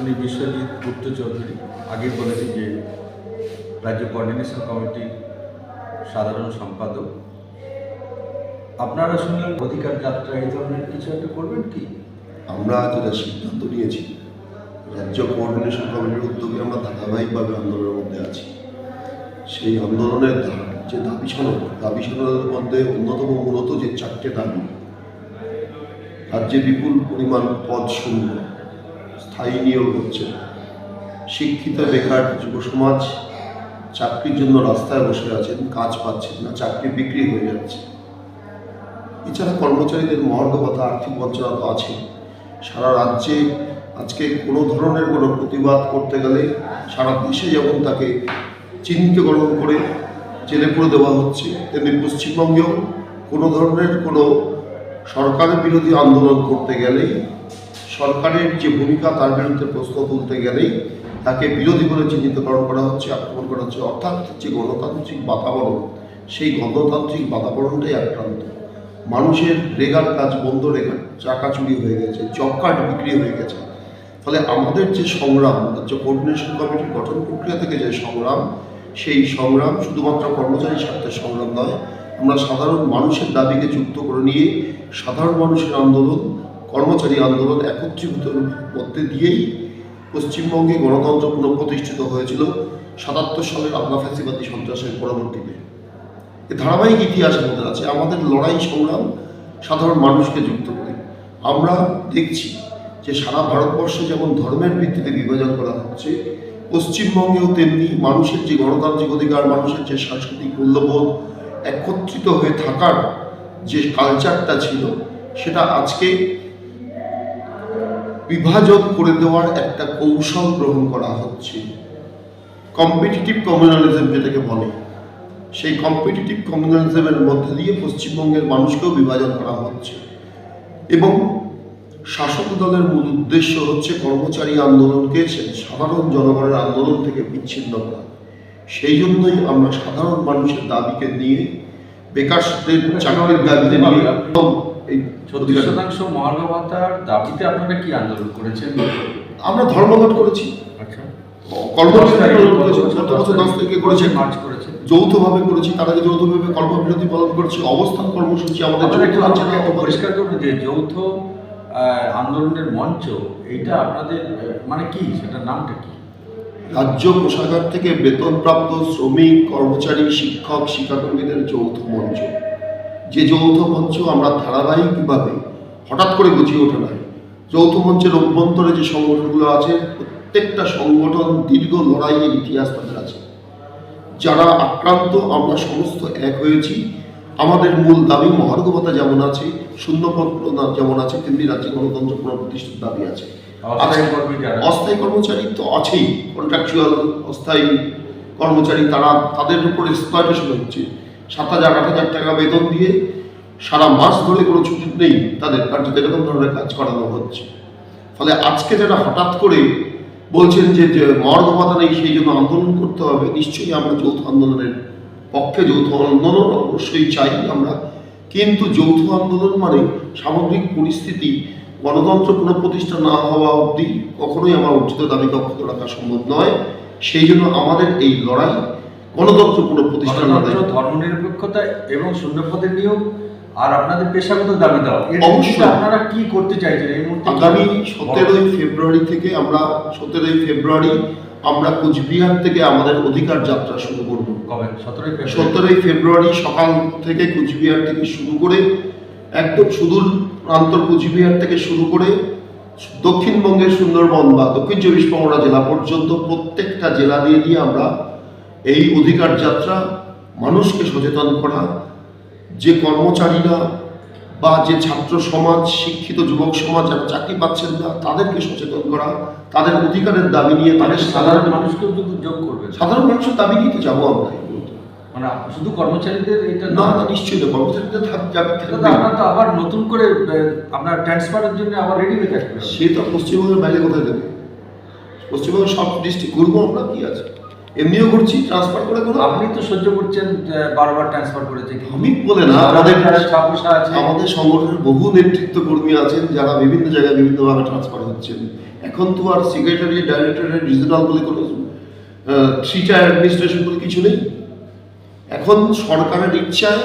উনি বিশ্বজিৎ গুপ্ত চৌধুরী আগেই বলেছি যে রাজ্য কোঅর্ডিনেশন কমিটির সাধারণ সম্পাদক। আপনারা শুনলেন অধিকার যাত্রা, এই ধরনের কিছু একটা করবেন কি? আমরা যেটা সিদ্ধান্ত নিয়েছি। রাজ্য কোঅর্ডিনেশন কমিটির উদ্যোগে আমরা ধারাবাহিকভাবে আন্দোলনের মধ্যে আছি। সেই আন্দোলনের যে দাবি সনদ দাবি সনদের মধ্যে অন্যতম মূলত যে চারটে দাবি, রাজ্যে বিপুল পরিমাণ পদ শূন্য স্থায়ী নিয়োগ হচ্ছে। শিক্ষিত বেকার যুব সমাজ চাকরির জন্য রাস্তায় বসে আছেন, কাজ পাচ্ছেন না, চাকরি বিক্রি হয়ে যাচ্ছে এছাড়া কর্মচারীদের মর্গ ভাতা, আর্থিক বঞ্চনা তো আছে সারা রাজ্যে আজকে কোনো ধরনের কোনো প্রতিবাদ করতে গেলে সারা দেশে যেমন তাকে চিহ্নিতকরণ করে জেলে পুরে দেওয়া হচ্ছে, তেমনি পশ্চিমবঙ্গেও কোনো ধরনের কোনো সরকারের বিরোধী আন্দোলন করতে গেলেই সরকারের যে ভূমিকা, তার বিরুদ্ধে প্রশ্ন তুলতে গেলেই তাকে বিরোধী বলে চিহ্নিতকরণ করা হচ্ছে, আক্রমণ করা হচ্ছে। অর্থাৎ যে গণতান্ত্রিক বাতাবরণ, সেই গণতান্ত্রিক বাতাবরণটাই আক্রান্ত। মানুষের রেগার কাজ বন্ধ রেগার চাকা চুরি হয়ে গেছে জব কার্ড বিক্রি হয়ে গেছে। ফলে আমাদের যে সংগ্রাম, রাজ্য কোঅর্ডিনেশন কমিটির গঠন প্রক্রিয়া থেকে যে সংগ্রাম, সেই সংগ্রাম শুধুমাত্র কর্মচারী স্বার্থের সংগ্রাম নয়, আমরা সাধারণ মানুষের দাবিকে যুক্ত করে নিয়ে সাধারণ মানুষের আন্দোলন কর্মচারী আন্দোলন একত্রীভূত মধ্যে দিয়েই পশ্চিমবঙ্গে গণতন্ত্র পুনঃপ্রতিষ্ঠিত হয়েছিল সাতাত্তর সালের আপনা ফ্যাসিবাদী সন্ত্রাসের পরবর্তীতে। এ ধারাবাহিক ইতিহাস আমাদের আছে, আমাদের লড়াই সংগ্রাম সাধারণ মানুষকে যুক্ত করে। আমরা দেখছি যে সারা ভারতবর্ষে যেমন ধর্মের ভিত্তিতে বিভাজন করা হচ্ছে, পশ্চিমবঙ্গেও তেমনি মানুষের যে গণতান্ত্রিক অধিকার, মানুষের যে সাংস্কৃতিক মূল্যবোধ একত্রিত হয়ে থাকার যে কালচারটা ছিল, সেটা আজকে বিভাজন করে দেওয়ার একটা কৌশল গ্রহণ করা হচ্ছে। কম্পিটিটিভ কমিউনালিজম যেটাকে বলে। সেই কম্পিটিটিভ কমিউনালিজমের মধ্যে দিয়ে পশ্চিমবঙ্গের মানুষকেও বিভাজন করা হচ্ছে। এবং শাসক দলের মূল উদ্দেশ্য হচ্ছে কর্মচারী আন্দোলনকে সাধারণ জনগণের আন্দোলন থেকে বিচ্ছিন্ন করা। সেই জন্যই আমরা সাধারণ মানুষের দাবিকে নিয়ে বেকারদের চাকরির দাবিতে নিয়ে এই ছত্রিশ শতাংশ মহার্ঘ ভাতার দাবিতে আপনারা কি আন্দোলন করেছেন? আমরা ধর্মঘট করেছি। আচ্ছা। যৌথভাবে করেছি। তার যৌথভাবে কর্মবিরতি পালন করেছি। অবস্থান কর্মসূচি আমাদের পরিষ্কার যে যৌথ আন্দোলনের মঞ্চ এইটা আপনাদের মানে কি? সেটার নামটা কি? রাজ্য কোষাগার থেকে বেতনপ্রাপ্ত শ্রমিক কর্মচারী শিক্ষক শিক্ষাকর্মীদের যৌথ মঞ্চ। যে যৌথ মঞ্চ আমরা ধারাবাহিকভাবে হঠাৎ করে গুছিয়ে ওঠে নাই যৌথ মঞ্চের অভ্যন্তরে যে সংগঠনগুলো আছে প্রত্যেকটা সংগঠন দীর্ঘ লড়াইয়ের ইতিহাস তাদের আছে। যারা আক্রান্ত আমরা সমস্ত এক হয়েছি। আমাদের মূল দাবি মহার্গবতা যেমন আছে শূন্যপদ যেমন আছে তেমনি রাজ্যে গণতন্ত্র পুনঃপ্রতিষ্ঠিত দাবি আছে। অস্থায়ী কর্মচারী তো আছেই কন্ট্রাকচুয়াল অস্থায়ী কর্মচারী তারা তাদের উপর এক্সপ্লয়টেশন হচ্ছে। সাত হাজার, আট হাজার টাকা বেতন দিয়ে সারা মাস ধরে কোনো ছুটি নেই তাদের কার্যত এরকম ধরনের কাজ করানো হচ্ছে। ফলে আজকে যারা হঠাৎ করে বলছেন যে মর্গ নেই, সেই জন্য আন্দোলন করতে হবে, নিশ্চয়ই আমরা যৌথ আন্দোলনের পক্ষে যৌথ আন্দোলন অবশ্যই চাই আমরা। কিন্তু যৌথ আন্দোলন মানে সামগ্রিক পরিস্থিতি, গণতন্ত্র পুনঃপ্রতিষ্ঠা না হওয়া অবধি কখনোই আমার উচিত দাবিকে অক্ষত রাখা সম্ভব নয়। সেই জন্য আমাদের এই লড়াই গণতন্ত্র লড়াই গণতন্ত্র ধর্মনিরপেক্ষতা এবং শূন্যপদের নিয়োগ আর আপনাদের পেশাগত দাবি দেওয়া এর অবশ্যই। আপনারা কি করতে চাইছেন? এই মুহূর্তে আগামী সতেরোই ফেব্রুয়ারি থেকে আমরা সতেরোই ফেব্রুয়ারি আমরা কোচবিহার থেকে আমাদের অধিকার যাত্রা শুরু করব। কবে? সতেরোই ফেব্রুয়ারি। সতেরোই ফেব্রুয়ারি সকাল থেকে কুচবিহার থেকে শুরু করে একদম সুদূর প্রান্তর কুচবিহার থেকে শুরু করে দক্ষিণবঙ্গের সুন্দরবন বা দক্ষিণ চব্বিশ পরগনা জেলা পর্যন্ত প্রত্যেকটা জেলা দিয়ে দিয়ে আমরা এই অধিকার যাত্রা মানুষকে সচেতন করা যে কর্মচারীরা বা যে ছাত্র সমাজ শিক্ষিত যুবক সমাজ যারা চাকরি পাচ্ছেন না তাদেরকে সচেতন করা তাদের অধিকারের দাবি নিয়ে মানে তাদের সাধারণ মানুষকেও যোগ যোগ করবেন সাধারণ মানুষের দাবি নিয়ে তো যাব আমরা। মানে শুধু কর্মচারীদের এটা না? না নিশ্চয়ই না কর্মচারীদের থাক যাবে আপনার তো আবার নতুন করে আপনার ট্রান্সফারের জন্য আবার রেডি হয়ে থাকবে সে তো পশ্চিমবঙ্গের বাইরে কোথায় দেবে পশ্চিমবঙ্গের সব ডিস্ট্রিক্ট ঘুরবো আমরা কি আছে? এমনিও করছি ট্রান্সফার করে দেবো আপনি তো সহ্য করছেন বারবার ট্রান্সফার করেছে আমি বলে না আমাদের ছাপোষা আছে। আমাদের সংগঠনের বহু নেতৃত্ব কর্মী আছেন যারা বিভিন্ন জায়গায় বিভিন্নভাবে ট্রান্সফার হচ্ছেন। এখন তো আর সেক্রেটারি ডাইরেক্টরের রিজনাল বলে কোনো থ্রি টায়ার অ্যাডমিনিস্ট্রেশন বলে কিছু নেই। এখন সরকারের ইচ্ছায়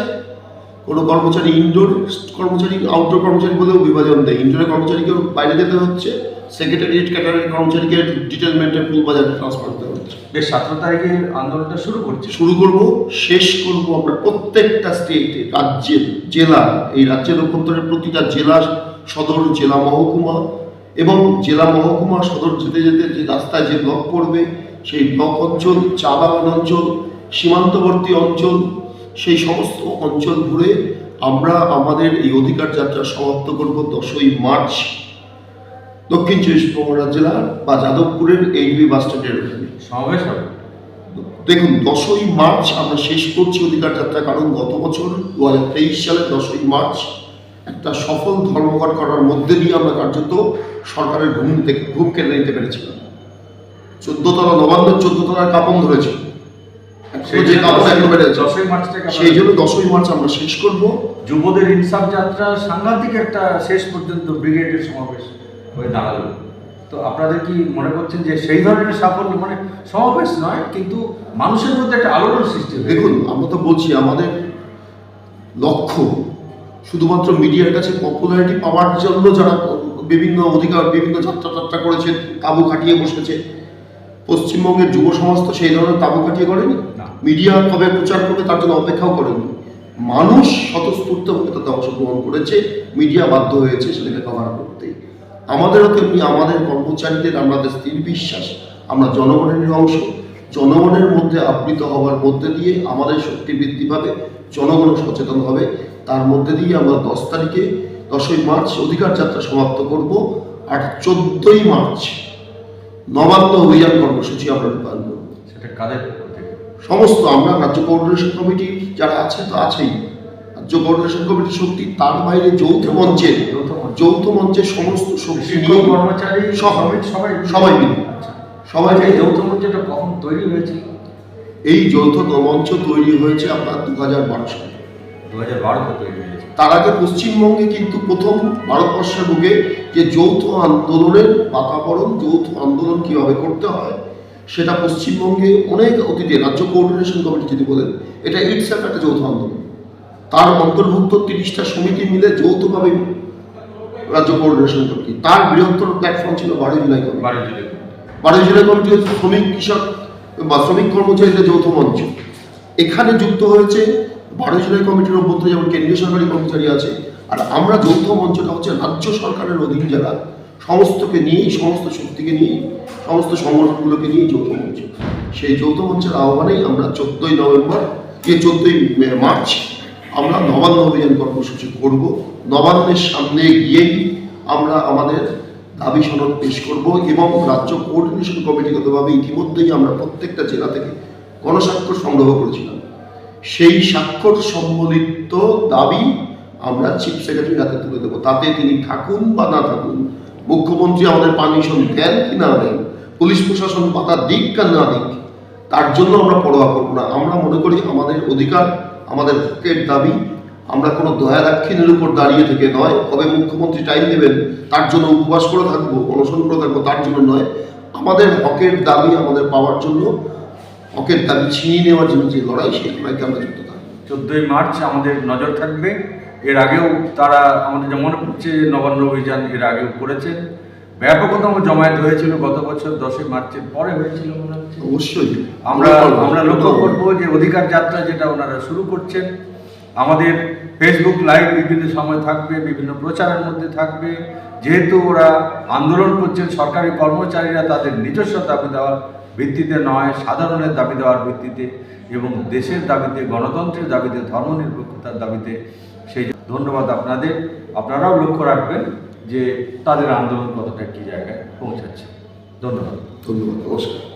কোনো কর্মচারী ইনডোর কর্মচারী আউটডোর কর্মচারী বলেও বিভাজন দেয়। ইনডোরের কর্মচারীকেও বাইরে যেতে হচ্ছে সেক্রেটারিয়েট ক্যাটারের কর্মচারীকে ডিটেলমেন্টের ফুল বাজারে ট্রান্সফার করতে হচ্ছে। বেশ সতেরো তারিখে আন্দোলনটা শুরু করছে। শুরু করব শেষ করব আমরা প্রত্যেকটা স্টেটে রাজ্যের জেলা এই রাজ্যের অভ্যন্তরের প্রতিটা জেলা সদর জেলা মহকুমা এবং জেলা মহকুমা সদর যেতে যেতে যে রাস্তায় যে ব্লক পড়বে সেই ব্লক অঞ্চল চা বাগান অঞ্চল সীমান্তবর্তী অঞ্চল সেই সমস্ত অঞ্চল ঘুরে আমরা আমাদের এই অধিকার যাত্রা সমাপ্ত করব দশই মার্চ দক্ষিণ চব্বিশ পরগনা জেলা বা যাদবপুরের এইচবি বাস স্ট্যান্ডের ওখানে। সমাবেশ হবে। দেখুন দশই মার্চ আমরা শেষ করছি অধিকার যাত্রা কারণ গত বছর দু হাজার তেইশ সালের দশই মার্চ একটা সফল ধর্মঘট করার মধ্যে দিয়ে আমরা কার্যত সরকারের ঘুম থেকে ঘুম কেড়ে নিতে পেরেছিলাম। চোদ্দতলা নবান্ন চোদ্দতলার কাপন ধরেছে। সেই জন্য দশই মার্চ থেকে সেই জন্য দশই মার্চ আমরা শেষ করব। যুবদের ইনসাফ যাত্রা সাংঘাতিক একটা শেষ পর্যন্ত ব্রিগেডের সমাবেশ হয়ে দাঁড়াল। তো আপনাদের কি মনে করছেন যে সেই ধরনের সাফল্য মানে সমাবেশ নয় কিন্তু মানুষের মধ্যে একটা আলোড়ন সৃষ্টি দেখুন আমরা তো বলছি আমাদের লক্ষ্য শুধুমাত্র মিডিয়ার কাছে পপুলারিটি পাওয়ার জন্য যারা বিভিন্ন অধিকার বিভিন্ন যাত্রা টাত্রা করেছেন তাবু খাটিয়ে বসেছে। পশ্চিমবঙ্গের যুব সমাজ তো সেই ধরনের তাবু খাটিয়ে করেনি। মিডিয়া কবে প্রচার করবে তার জন্য অপেক্ষাও করেনি মানুষ স্বতঃস্ফূর্তভাবে তাতে অংশগ্রহণ করেছে, মিডিয়া বাধ্য হয়েছে সেটাকে কভার করতে। আমাদেরও তেমনি আমাদের কর্মচারীদের আমাদের স্থির বিশ্বাস, আমরা জনগণের অংশ, জনগণের মধ্যে আবৃত হওয়ার মধ্যে দিয়ে আমাদের শক্তি বৃদ্ধি পাবে, জনগণ সচেতন হবে। তার মধ্যে দিয়ে আমরা দশ তারিখে দশই মার্চ অধিকার যাত্রা সমাপ্ত করব, আর চোদ্দই মার্চ নবান্ন অভিযান কর্মসূচি আমরা রূপায়ণ করব। সেটা কাদের সমস্ত আমরা রাজ্য কোঅর্ডিনেশন কমিটি যারা আছে তো আছেই। রাজ্য কোঅর্ডিনেশন কমিটির শক্তি তার বাইরে যৌথ মঞ্চে যৌথ মঞ্চ। সমস্ত শক্তি কর্মচারী সব- শ্রমিক সবাই সবাই মিলে। আচ্ছা। সবাই এই যৌথ মঞ্চটা কখন তৈরি হয়েছে? এই যৌথ মঞ্চ তৈরি হয়েছে আপনার দু হাজার বারো সালে। দু হাজার বারোতে তৈরি হয়েছে। তার আগে পশ্চিমবঙ্গে কিন্তু প্রথম ভারতবর্ষের বুকে যে যৌথ আন্দোলনের বাতাবরণ যৌথ আন্দোলন কীভাবে করতে হয় সেটা পশ্চিমবঙ্গে অনেক অতীতে রাজ্য কোঅর্ডিনেশন কমিটি যদি বলেন এটা ইটসেলফ একটা যৌথ আন্দোলন। তার অন্তর্ভুক্ত তিরিশটা সমিতি মিলে যৌথভাবে রাজ্য কোঅর্ডিনেশন কমিটি তার বৃহত্তর প্ল্যাটফর্ম ছিল বারো জুলাই কমিটি বারো জুলাই কমিটি হচ্ছে শ্রমিক কৃষক বা শ্রমিক কর্মচারীদের যৌথ মঞ্চ। এখানে যুক্ত হয়েছে বারো জুলাই কমিটির অভ্যন্তরে যেমন কেন্দ্রীয় সরকারি কর্মচারী আছে আর আমরা যৌথ মঞ্চটা হচ্ছে রাজ্য সরকারের অধীন যারা সমস্তকে নিয়েই, সমস্ত শক্তিকে নিয়ে সমস্ত সংগঠনগুলোকে নিয়ে যৌথ মঞ্চ। সেই যৌথ মঞ্চের আহ্বানেই আমরা চোদ্দই নভেম্বর, এই চোদ্দই মার্চ, আমরা নবান্ন অভিযান কর্মসূচি করব। নবান্নের সামনে গিয়েই আমরা আমাদের দাবি সনদ পেশ করব এবং রাজ্য কোঅর্ডিনেশন কমিটিগতভাবে ইতিমধ্যেই আমরা প্রত্যেকটা জেলা থেকে গণস্বাক্ষর সংগ্রহ করেছিলাম। সেই স্বাক্ষর সম্বলিত দাবি আমরা চিফ সেক্রেটারির হাতে তুলে দেবো। তাতে তিনি থাকুন বা না থাকুন মুখ্যমন্ত্রী আমাদের পারমিশন দেন কি না দেন? পুলিশ প্রশাসন পাতা দিক বা না দিক, তার জন্য আমরা পরোয়া করব না। আমরা মনে করি আমাদের অধিকার, আমাদের হকের দাবি, আমরা কোনো দয়া উপর দাঁড়িয়ে থেকে নয়। কবে মুখ্যমন্ত্রী টাইম দেবেন, তার জন্য উপবাস করে থাকব, অনশন করে থাকব, তার জন্য নয়। আমাদের হকের দাবি, আমাদের পাওয়ার জন্য হকের দাবি ছিনিয়ে নেওয়ার জন্য যে লড়াই, সেই লড়াইতে আমরা যুক্ত থাকব। চোদ্দোই মার্চ আমাদের নজর থাকবে। এর আগেও তারা আমাদের যে মনে পড়ছে নবান্ন অভিযান এর আগেও করেছেন ব্যাপকতম জমায়েত হয়েছিল গত বছর দশই মার্চের পরে হয়েছিল মনে হচ্ছে। অবশ্যই। আমরা আমরা লক্ষ্য করব যে অধিকার যাত্রা যেটা ওনারা শুরু করছেন আমাদের ফেসবুক লাইভ বিভিন্ন সময় থাকবে বিভিন্ন প্রচারের মধ্যে থাকবে। যেহেতু ওরা আন্দোলন করছেন সরকারি কর্মচারীরা তাদের নিজস্ব দাবি দেওয়ার ভিত্তিতে নয় সাধারণের দাবি দেওয়ার ভিত্তিতে এবং দেশের দাবিতে গণতন্ত্রের দাবিতে ধর্মনিরপেক্ষতার দাবিতে সেই ধন্যবাদ আপনাদের। আপনারাও লক্ষ্য রাখবেন যে তাদের আন্দোলন কতটা কী জায়গায় পৌঁছাচ্ছে। ধন্যবাদ। ধন্যবাদ, নমস্কার।